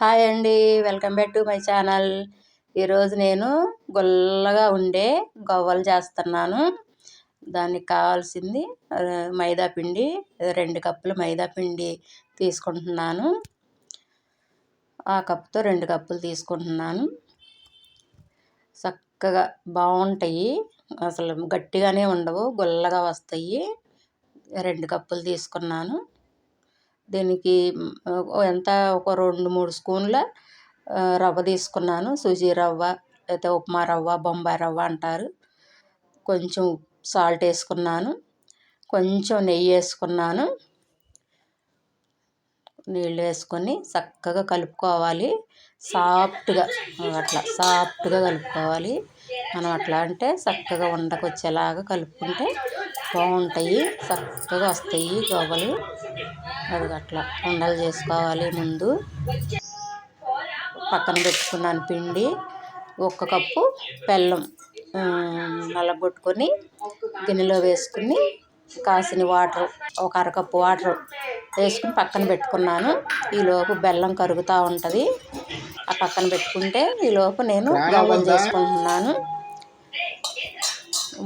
Hi అండి welcome back to my channel. ఈరోజు నేను గుల్లగా ఉండే గవ్వలు చేస్తున్నాను. దానికి కావాల్సింది మైదా పిండి రెండు కప్పులు మైదా పిండి తీసుకుంటున్నాను. ఆ కప్పుతో రెండు కప్పులు తీసుకుంటున్నాను. చక్కగా బాగుంటాయి. అసలు గట్టిగానే ఉండవు గుల్లగా వస్తాయి. రెండు కప్పులు తీసుకున్నాను. దీనికి ఎంత ఒక రెండు మూడు స్పూన్ల రవ్వ తీసుకున్నాను. సుజీ రవ్వ లేకపోతే ఉప్మా రవ్వ బొంబాయి రవ్వ అంటారు. కొంచెం సాల్ట్ వేసుకున్నాను. కొంచెం నెయ్యి వేసుకున్నాను. నీళ్ళు వేసుకొని చక్కగా కలుపుకోవాలి. సాఫ్ట్గా అట్లా సాఫ్ట్గా కలుపుకోవాలి. మనం అట్లా అంటే చక్కగా ఉండకొచ్చేలాగా కలుపుకుంటే బాగుంటాయి. చక్కగా వస్తాయి గవ్వలు. అది అట్లా ఉండలు చేసుకోవాలి ముందు. పక్కన పెట్టుకున్నాను పిండి ఒక్క కప్పు బెల్లం నల్లగొట్టుకొని గిన్నెలో వేసుకుని కాసిన వాటర్ ఒక అరకప్పు వాటర్ వేసుకుని పక్కన పెట్టుకున్నాను. ఈలోపు బెల్లం కరుగుతూ ఉంటుంది. ఆ పక్కన పెట్టుకుంటే ఈలోపు నేను గవ్వలు చేసుకుంటున్నాను.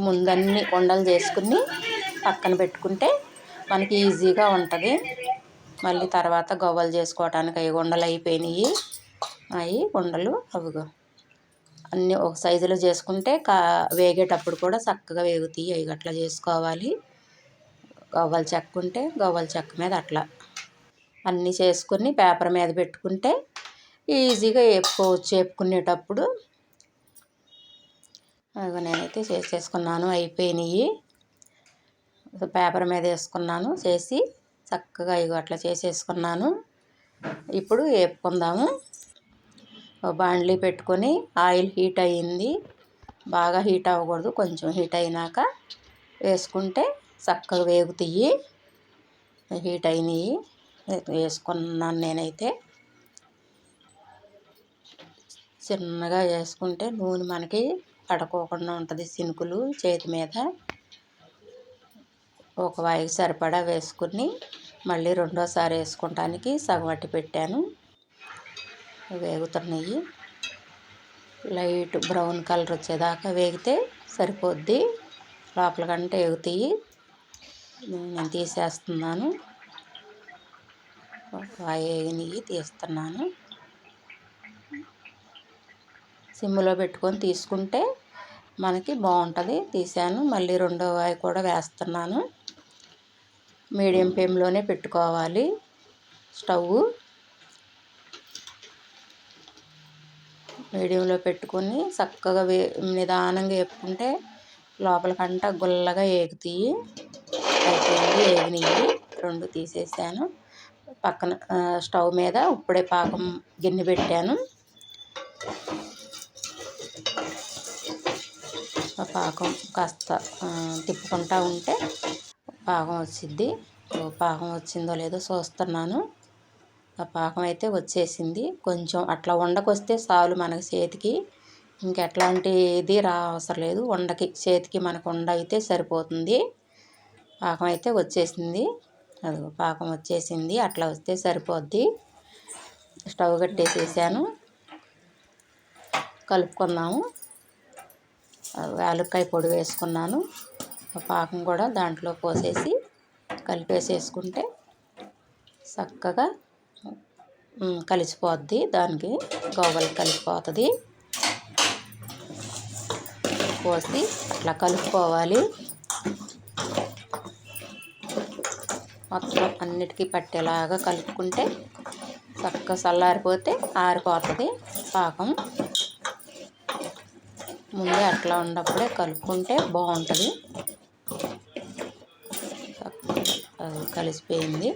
ముందన్నీ ఉండలు చేసుకుని పక్కన పెట్టుకుంటే మనకి ఈజీగా ఉంటుంది. మళ్ళీ తర్వాత గవ్వలు చేసుకోవటానికి అవి ఉండలు అయిపోయినాయి. అవి ఉండలు అవిగో. అన్నీ ఒక సైజులో చేసుకుంటే కా వేగేటప్పుడు కూడా చక్కగా వేగుతాయి. అవి అట్లా చేసుకోవాలి. గవ్వలు చెక్క ఉంటే గవ్వల చెక్క మీద అట్లా. అన్నీ చేసుకుని పేపర్ మీద పెట్టుకుంటే ఈజీగా వేపుకోవచ్చు వేపుకునేటప్పుడు అవి నేనైతే చేసేసుకున్నాను. అయిపోయినాయి. పేపర్ మీద వేసుకున్నాను చేసి చక్కగా ఇగో అట్లా చేసేసుకున్నాను. ఇప్పుడు వేపుకుందాము. బాండ్లీ పెట్టుకొని ఆయిల్ హీట్ అయ్యింది. బాగా హీట్ అవ్వకూడదు కొంచెం హీట్ అయినాక వేసుకుంటే చక్కగా వేగుతాయి. హీట్ అయినాయి. వేసుకున్నాను నేనైతే. చిన్నగా వేసుకుంటే నూనె మనకి పడుకోకుండా ఉంటుంది సినుకులు చేతి మీద. ఒక వాయికి సరిపడా వేసుకుని మళ్ళీ రెండోసారి వేసుకోవటానికి సగం అట్టి పెట్టాను. వేగుతున్నాయి లైట్ బ్రౌన్ కలర్ వచ్చేదాకా వేగితే సరిపోద్ది. లోపల కంటే వేగుతాయి నేను తీసేస్తున్నాను. వేగినవి తీస్తున్నాను. సిమ్లో పెట్టుకొని తీసుకుంటే మనకి బాగుంటుంది. తీసాను. మళ్ళీ రెండో అవి కూడా వేస్తున్నాను. మీడియం ఫ్లేమ్లోనే పెట్టుకోవాలి. స్టవ్ మీడియంలో పెట్టుకొని చక్కగా వే నిదానంగా వేపుకుంటే లోపలికంట గుల్లగా ఏగుతాయి. అయిపోయింది. ఏగినాయి రెండు తీసేసాను. పక్కన స్టవ్ మీద ఇప్పుడే పాకం గిన్నె పెట్టాను. పాకం కాస్త తిప్పుకుంటూ ఉంటే పాకం వచ్చింది పాకం వచ్చిందో లేదో చూస్తున్నాను. ఆ పాకం అయితే వచ్చేసింది. కొంచెం అట్లా వండకొస్తే చాలు మనకి చేతికి. ఇంకెట్లాంటిది రా అవసరం లేదు. వండకి చేతికి మనకు వండ అయితే సరిపోతుంది. పాకం అయితే వచ్చేసింది. అది పాకం వచ్చేసింది. అట్లా వస్తే సరిపోద్ది. స్టవ్ కట్టేసేసాను. కలుపుకుందాము. యాలక్కాయ పొడి వేసుకున్నాను. పాకం కూడా దాంట్లో పోసేసి కలిపేసేసుకుంటే చక్కగా కలిసిపోద్ది. దానికి గోవలు కలిసిపోతుంది. పోసి అట్లా కలుపుకోవాలి. మొత్తం అన్నిటికీ పట్టేలాగా కలుపుకుంటే చక్కగా చల్లారిపోతే ఆరిపోతుంది పాకం. ముందే అట్లా ఉన్నప్పుడే కలుపుకుంటే బాగుంటుంది. కలిసిపోయింది.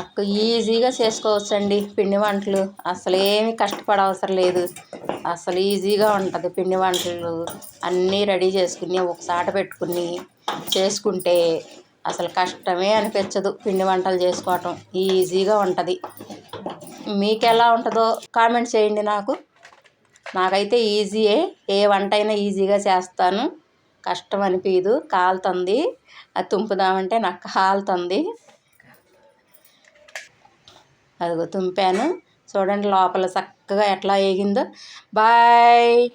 అక్క ఈజీగా చేసుకోవచ్చండి పిండి వంటలు. అసలు ఏమి కష్టపడవసరం లేదు. అసలు ఈజీగా ఉంటుంది పిండి వంటలు అన్నీ రెడీ చేసుకుని ఒకసాట పెట్టుకుని చేసుకుంటే అసలు కష్టమే అనిపించదు పిండి వంటలు చేసుకోవటం. ఈజీగా ఉంటుంది. మీకు ఎలా ఉంటుందో కామెంట్ చేయండి నాకు. నాకైతే ఈజీయే. ఏ వంట అయినా ఈజీగా చేస్తాను. కష్టం అనిపించదు కాలుతుంది. అది తుంపుదామంటే నాకు కాలుతుంది. అదిగో తుంపాను. చూడండి లోపల చక్కగా ఎట్లా వేగిందో. బాయ్!